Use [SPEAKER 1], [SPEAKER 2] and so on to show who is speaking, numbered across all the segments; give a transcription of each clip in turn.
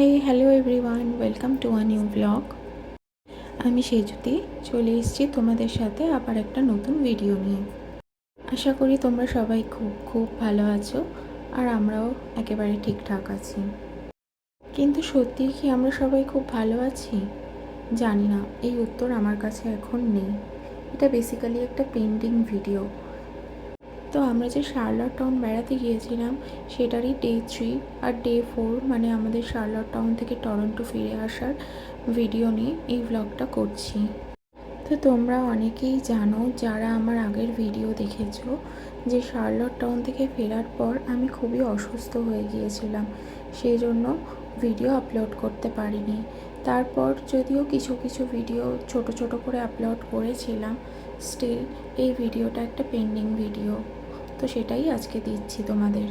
[SPEAKER 1] Hey hello everyone welcome to a new blog আমি সেজুতি চলে এসেছি তোমাদের সাথে আবার একটা নতুন ভিডিও নিয়ে। আশা করি তোমরা সবাই খুব খুব ভালো আছো আর আমরাও একেবারে ঠিকঠাক আছি। কিন্তু সত্যি কি আমরা সবাই খুব ভালো আছি? জানি না, এই উত্তর আমার কাছে এখন নেই। এটা বেসিক্যালি একটা পেন্টিং ভিডিও তো আমরা যে শার্লট টাউন বেড়াতে গিয়েছিলাম, সেটারই ডে থ্রি আর ডে ফোর মানে আমাদের শার্লট টাউন থেকে টরন্টো ফিরে আসার ভিডিও নিয়ে এই ব্লগটা করছি। তো তোমরা অনেকেই জানো, যারা আমার আগের ভিডিও দেখেছ, যে শার্লট টাউন থেকে ফেরার পর আমি খুবই অসুস্থ হয়ে গিয়েছিলাম সেই জন্য ভিডিও আপলোড করতে পারিনি। তারপর যদিও কিছু কিছু ভিডিও ছোট ছোট করে আপলোড করেছিলাম স্টিল এই ভিডিওটা একটা পেন্ডিং ভিডিও তো সেটাই আজকে দিচ্ছি তোমাদের।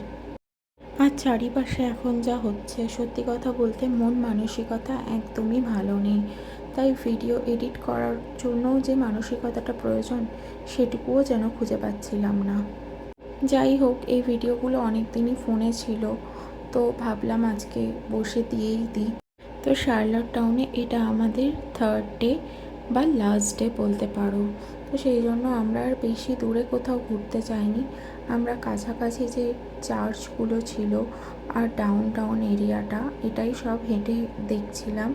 [SPEAKER 1] আর চারিপাশে এখন যা হচ্ছে, সত্যি কথা বলতে মন মানসিকতা একদমই ভালো নেই। তাই ভিডিও এডিট করার জন্যও যে মানসিকতাটা প্রয়োজন, সেটুকুও যেন খুঁজে পাচ্ছিলাম না। যাই হোক, এই ভিডিওগুলো অনেক দিনই ফোনে ছিল, তো ভাবলাম আজকে বসে দিয়েই দিই। তো শার্লট টাউনে এটা আমাদের থার্ড ডে বা লাস্ট ডে বলতে পারো। তো সেই জন্য আমরা আর বেশি দূরে কোথাও ঘুরতে যাইনি। আমরা কাছাকাছি যে চার্চগুলো ছিল আর ডাউন টাউন এরিয়াটা এটাই সব হেঁটে দেখছিলাম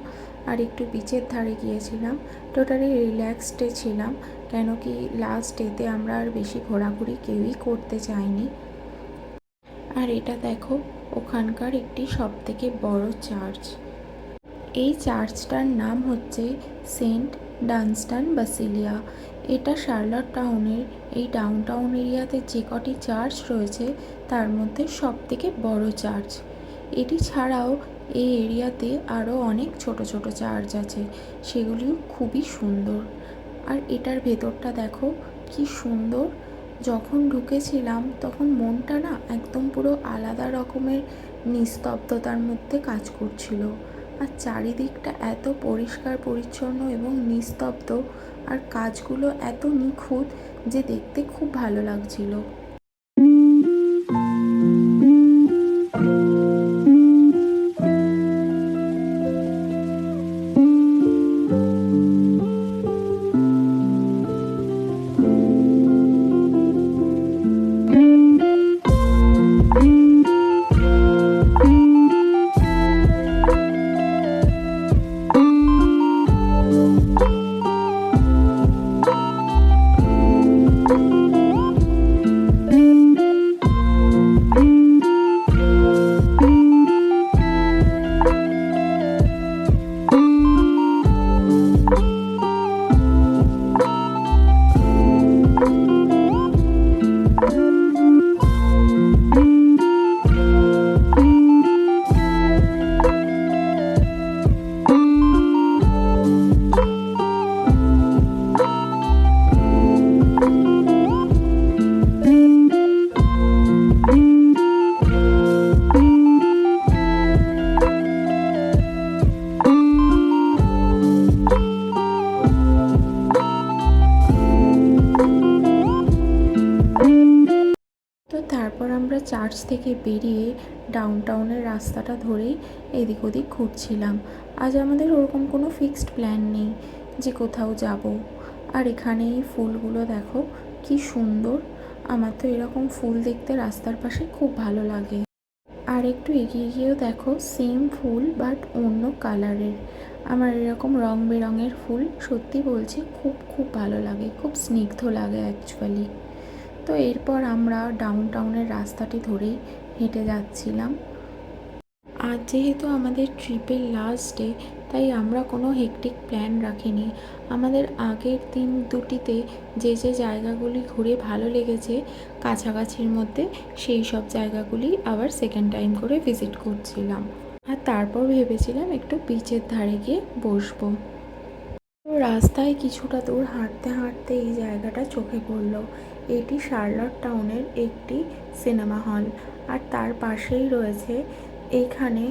[SPEAKER 1] আর একটু বিচের ধারে গিয়েছিলাম। টোটালি রিল্যাক্সডে ছিলাম, কেন কি লাস্ট ডেতে আমরা আর বেশি ঘোরাঘুরি কেউই করতে চাইনি। আর এটা দেখো, ওখানকার একটি সবথেকে বড় চার্চ এই চার্চটার নাম হচ্ছে সেন্ট ডানস্টান বাসিলিয়া। এটা শার্লট টাউনের, এই ডাউন টাউন এরিয়াতে যে কটি চার্চ রয়েছে, তার মধ্যে সবথেকে বড় চার্চ। এটি ছাড়াও এই এরিয়াতে আরও অনেক ছোট ছোট চার্চ আছে, সেগুলিও খুবই সুন্দর। আর এটার ভেতরটা দেখো, কি সুন্দর। যখন ঢুকেছিলাম, তখন মনটা না একদম পুরো আলাদা রকমের নিস্তব্ধতার মধ্যে কাজ করছিল। আর চারিদিকটা এত পরিষ্কার, পরিচ্ছন্ন এবং নিস্তব্ধ। আর কাজগুলো এত নিখুঁত যে দেখতে খুব ভালো লাগছিল। চার্চ থেকে বেরিয়ে ডাউন টাউনের রাস্তাটা ধরেই এদিক ওদিক ঘুরছিলাম। আজ আমাদের ওরকম কোনো ফিক্সড প্ল্যান নেই যে কোথাও যাব। আর এখানে এই ফুলগুলো দেখো, কি সুন্দর। আমার তো এরকম ফুল দেখতে রাস্তার পাশে খুব ভালো লাগে। আর একটু এগিয়ে গিয়েও দেখো সেম ফুল বাট অন্য কালারের আমার এরকম রং বেরঙের ফুল সত্যি বলছি, খুব খুব ভালো লাগে। খুব স্নিগ্ধ লাগে অ্যাকচুয়ালি তো এরপর আমরা ডাউন টাউনের রাস্তাটি ধরেই হেঁটে যাচ্ছিলাম। আর যেহেতু আমাদের ট্রিপের লাস্ট ডে তাই আমরা কোনো হেকটিক প্ল্যান রাখিনি। আমাদের আগের দিন দুটিতে যে যে জায়গাগুলি ঘুরে ভালো লেগেছে, কাছাকাছির মধ্যে সেই সব জায়গাগুলি আবার সেকেন্ড টাইম করে ভিজিট করছিলাম। আর তারপর ভেবেছিলাম একটু বিচের ধারে গিয়ে বসবো। রাস্তায় কিছুটা দূর হাঁটতে হাঁটতে এই জায়গাটা চোখে পড়ল। এটি শার্লট টাউনের একটি সিনেমা হল। আর তার পাশেই রয়েছে এইখানে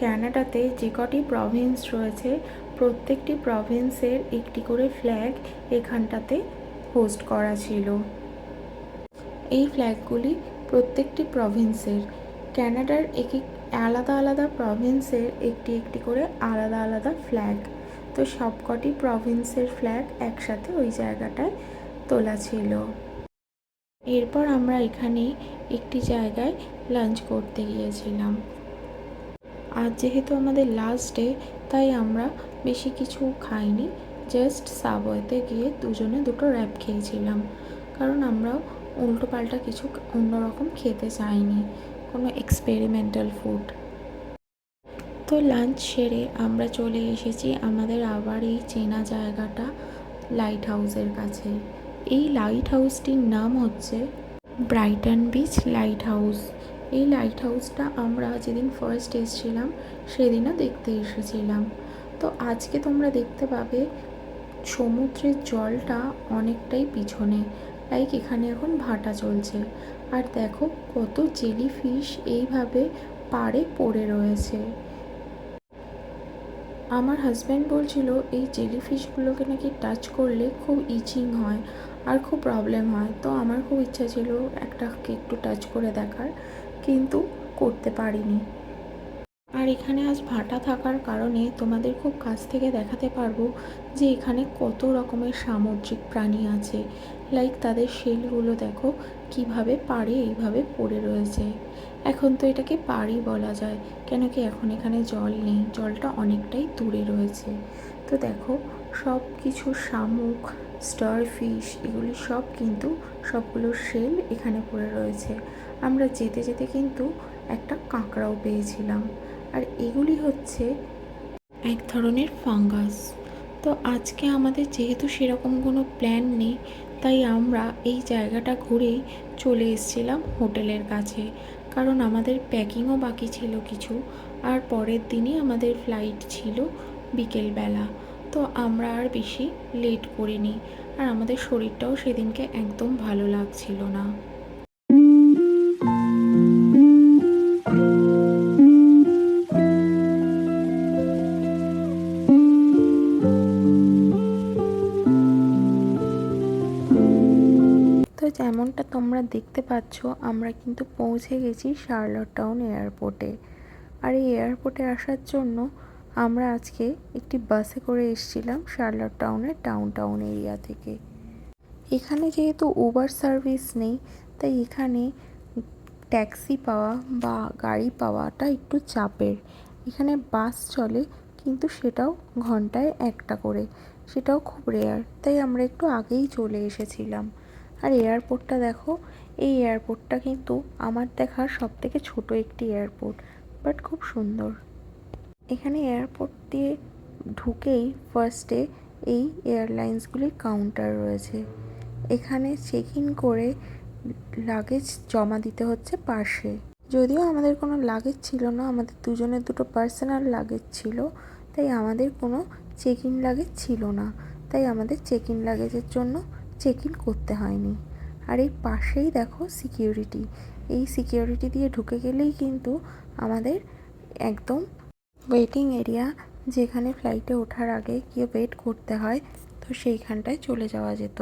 [SPEAKER 1] ক্যানাডাতে যে কটি প্রভিন্স রয়েছে, প্রত্যেকটি প্রভিন্সের একটি করে ফ্ল্যাগ এখানটাতে হোস্ট করা ছিল। এই ফ্ল্যাগগুলি প্রত্যেকটি প্রভিন্সের। ক্যানাডার এক আলাদা আলাদা প্রভিন্সের একটি একটি করে আলাদা আলাদা ফ্ল্যাগ। তো সবকটি প্রভিন্সের ফ্ল্যাগ একসাথে ওই জায়গাটায় তোলা ছিল। এরপর আমরা এখানে একটি জায়গায় লাঞ্চ করতে গিয়েছিলাম। আর যেহেতু আমাদের লাস্ট ডে তাই আমরা বেশি কিছু খাইনি জাস্ট সাবওয়েতে গিয়ে দুজনে দুটো র্যাপ খেয়েছিলাম। কারণ আমরা উল্টো পাল্টা কিছু অন্যরকম খেতে চাইনি, কোনো এক্সপেরিমেন্টাল ফুড তো লাঞ্চ সেরে আমরা চলে এসেছি আমাদের আবার এই চেনা জায়গাটা লাইট হাউসের কাছে। এই লাইট হাউসটির নাম হচ্ছে ব্রাইটন বিচ লাইট হাউস এই লাইট হাউসটা আমরা যেদিন ফার্স্ট এসেছিলাম, সেদিনও দেখতে এসেছিলাম। তো আজকে তোমরা দেখতে পাবে সমুদ্রের জলটা অনেকটাই পিছনে লাইক এখানে এখন ভাটা চলছে। আর দেখো কত জেলি ফিশ এইভাবে পাড়ে পড়ে রয়েছে। আমার হাজব্যান্ড বলছিল, এই জেলি ফিশগুলোকে নাকি টাচ করলে খুব ইচিং হয়। আর খুব প্রবলেম হয়। তো আমার খুব ইচ্ছা ছিল একটাকে একটু টাচ করে দেখার, কিন্তু করতে পারিনি। আর এখানে আজ ভাটা থাকার কারণে তোমাদের খুব কাছ থেকে দেখাতে পারব যে এখানে কত রকমের সামুদ্রিক প্রাণী আছে। লাইক তাদের শেলগুলো দেখো, কীভাবে পাড়ে এইভাবে পড়ে রয়েছে। এখন তো এটাকে পাড়ি বলা যায়, কেন কি এখন এখানে জল নেই, জলটা অনেকটাই দূরে রয়েছে। তো দেখো সব কিছু শামুক স্টার ফিশ এগুলি সব কিন্তু সবগুলো শেল এখানে পড়ে রয়েছে। আমরা যেতে যেতে কিন্তু একটা কাঁকড়াও পেয়েছিলাম। আর এগুলি হচ্ছে এক ধরনের ফাঙ্গাস। তো আজকে আমাদের যেহেতু সেরকম কোনো প্ল্যান নেই, তাই আমরা এই জায়গাটা ঘুরেই চলে এসেছিলাম হোটেলের কাছে। কারণ আমাদের প্যাকিংও বাকি ছিল কিছু, আর পরের দিনই আমাদের ফ্লাইট ছিল বিকেলবেলা। তো আমরা আর বেশি লেট করিনি। আর আমাদের শরীরটাও সেদিনকে একদম ভালো লাগছিল না। যেমনটা তোমরা দেখতে পাচ্ছ, আমরা কিন্তু পৌঁছে গেছি শার্লট টাউন এয়ারপোর্টে। আর এই এয়ারপোর্টে আসার জন্য আমরা আজকে একটি বাসে করে এসেছিলাম শার্লট টাউনের ডাউন টাউন এরিয়া থেকে। এখানে যেহেতু উবার সার্ভিস নেই, তাই এখানে ট্যাক্সি পাওয়া বা গাড়ি পাওয়াটা একটু চাপের। এখানে বাস চলে, কিন্তু সেটাও ঘন্টায় একটা করে। সেটাও খুব রেয়ার তাই আমরা একটু আগেই চলে এসেছিলাম। আর এয়ারপোর্টটা দেখো, এই এয়ারপোর্টটা কিন্তু আমার দেখা সব থেকে ছোটো একটি এয়ারপোর্ট বাট খুব সুন্দর। এখানে এয়ারপোর্ট দিয়ে ঢুকেই ফার্স্টে এই এয়ারলাইন্সগুলির কাউন্টার রয়েছে। এখানে চেক ইন করে লাগেজ জমা দিতে হচ্ছে পাশে। যদিও আমাদের কোনো লাগেজ ছিল না, আমাদের দুজনের দুটো পার্সোনাল লাগেজ ছিল, তাই আমাদের কোনো চেক ইন লাগেজ ছিল না। তাই আমাদের চেক ইন লাগেজের জন্য চেক ইন করতে হয়নি। আর এই পাশেই দেখো সিকিউরিটি এই সিকিউরিটি দিয়ে ঢুকে গেলেই কিন্তু আমাদের একদম ওয়েটিং এরিয়া যেখানে ফ্লাইটে ওঠার আগে গিয়ে ওয়েট করতে হয়, তো সেইখানটায় চলে যাওয়া যেত।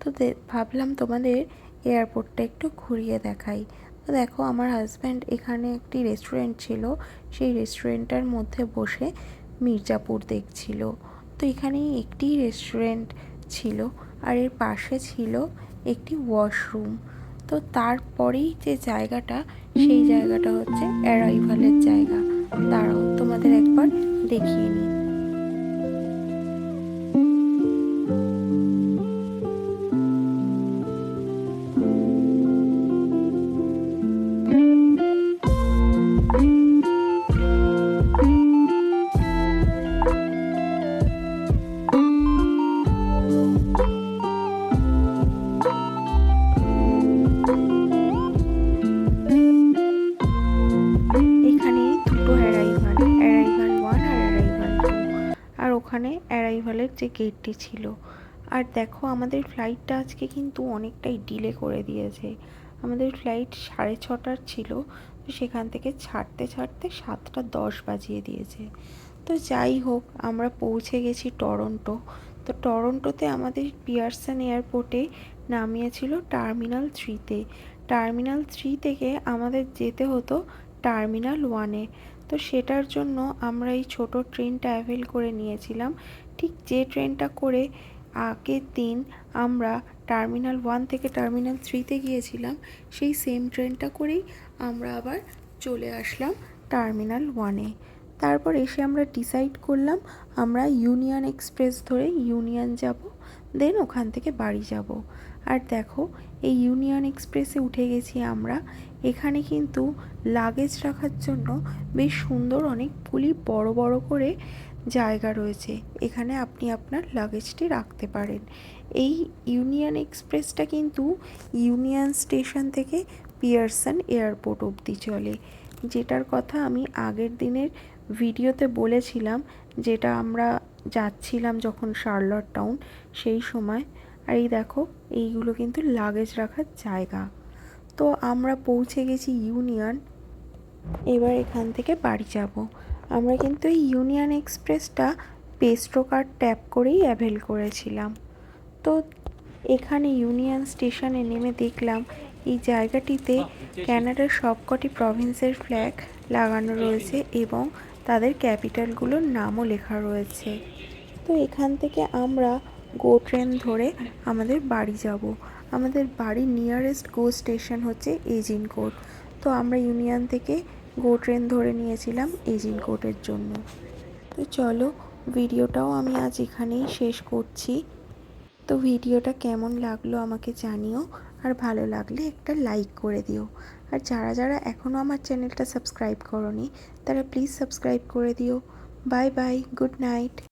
[SPEAKER 1] তো ভাবলাম তোমাদের এয়ারপোর্টটা একটু ঘুরিয়ে দেখাই। তো দেখো, আমার হাজব্যান্ড এখানে একটি রেস্টুরেন্ট ছিল। সেই রেস্টুরেন্টটার মধ্যে বসে মির্জাপুর দেখছিল। তো এখানে একটি রেস্টুরেন্ট ছিল আর এর পাশে ছিল একটি ওয়াশরুম তো তারপরেই যে জায়গাটা, সেই জায়গাটা হচ্ছে অ্যারাইভালের জায়গা। দাঁড়াও তোমাদের একবার দেখিয়ে নিই। যে গেটটি ছিল। আর দেখো, আমাদের ফ্লাইটটা আজকে কিন্তু অনেকটাই ডিলে করে দিয়েছে। আমাদের ফ্লাইট সাড়ে ছটার ছিল, তো সেখান থেকে ছাড়তে ছাড়তে সাতটা দশ বাজিয়ে দিয়েছে। তো যাই হোক, আমরা পৌঁছে গেছি টরন্টো। তো টরন্টোতে আমাদের পিয়ারসন এয়ারপোর্টে নামিয়েছিল টার্মিনাল থ্রিতে। টার্মিনাল থ্রি থেকে আমাদের যেতে হতো টার্মিনাল ওয়ানে। তো সেটার জন্য আমরা এই ছোট ট্রেনটা অ্যাভেল করে নিয়েছিলাম। ঠিক যে ট্রেনটা করে আগের দিন আমরা টার্মিনাল ওয়ান থেকে টার্মিনাল থ্রিতে গিয়েছিলাম, সেই সেম ট্রেনটা করেই আমরা আবার চলে আসলাম টার্মিনাল ওয়ানে তারপর এসে আমরা ডিসাইড করলাম, আমরা ইউনিয়ন এক্সপ্রেস ধরে ইউনিয়ন যাব দেন ওখান থেকে বাড়ি যাব। আর দেখো, এই ইউনিয়ন এক্সপ্রেসে উঠে গেছি আমরা। এখানে কিন্তু লাগেজ রাখার জন্য বেশ সুন্দর অনেকগুলি বড় বড় করে জায়গা রয়েছে। এখানে আপনি আপনার লাগেজটি রাখতে পারেন। এই ইউনিয়ন এক্সপ্রেসটা কিন্তু ইউনিয়ন স্টেশন থেকে পিয়ারসন এয়ারপোর্ট অবধি চলে। যেটার কথা আমি আগের দিনের ভিডিওতে বলেছিলাম যেটা আমরা যাচ্ছিলাম যখন শার্লট টাউন সেই সময়। আর এই দেখো এইগুলো কিন্তু লাগেজ রাখার জায়গা। তো আমরা পৌঁছে গেছি ইউনিয়ন। এবার এখান থেকে বাড়ি যাব। আমরা কিন্তু এই ইউনিয়ন এক্সপ্রেসটা পেস্ট্রো কার্ড ট্যাপ করেই অ্যাভেল করেছিলাম। তো এখানে ইউনিয়ন স্টেশনে নেমে দেখলাম এই জায়গাটিতে ক্যানাডার সবকটি প্রভিন্সের ফ্ল্যাগ লাগানো রয়েছে এবং ক্যাপিটালগুলোর নামও লেখা রয়েছে। তো এখান থেকে আমরা গো ট্রেন ধরে আমাদের বাড়ি যাব। আমাদের বাড়ির নিয়ারেস্ট গো স্টেশন হচ্ছে এজিন কোর্ট তো আমরা ইউনিয়ন থেকে গো ট্রেন ধরে নিয়েছিলাম এজিন কোর্টের জন্য। তো চলো, ভিডিওটাও আমি আজ এখানেই শেষ করছি। তো ভিডিওটা কেমন লাগল আমাকে জানিও। আর ভালো লাগলে একটা লাইক করে দিও। আর যারা যারা এখনও আমার চ্যানেলটা সাবস্ক্রাইব করনি, তারা প্লিজ সাবস্ক্রাইব করে দিও। Bye bye good night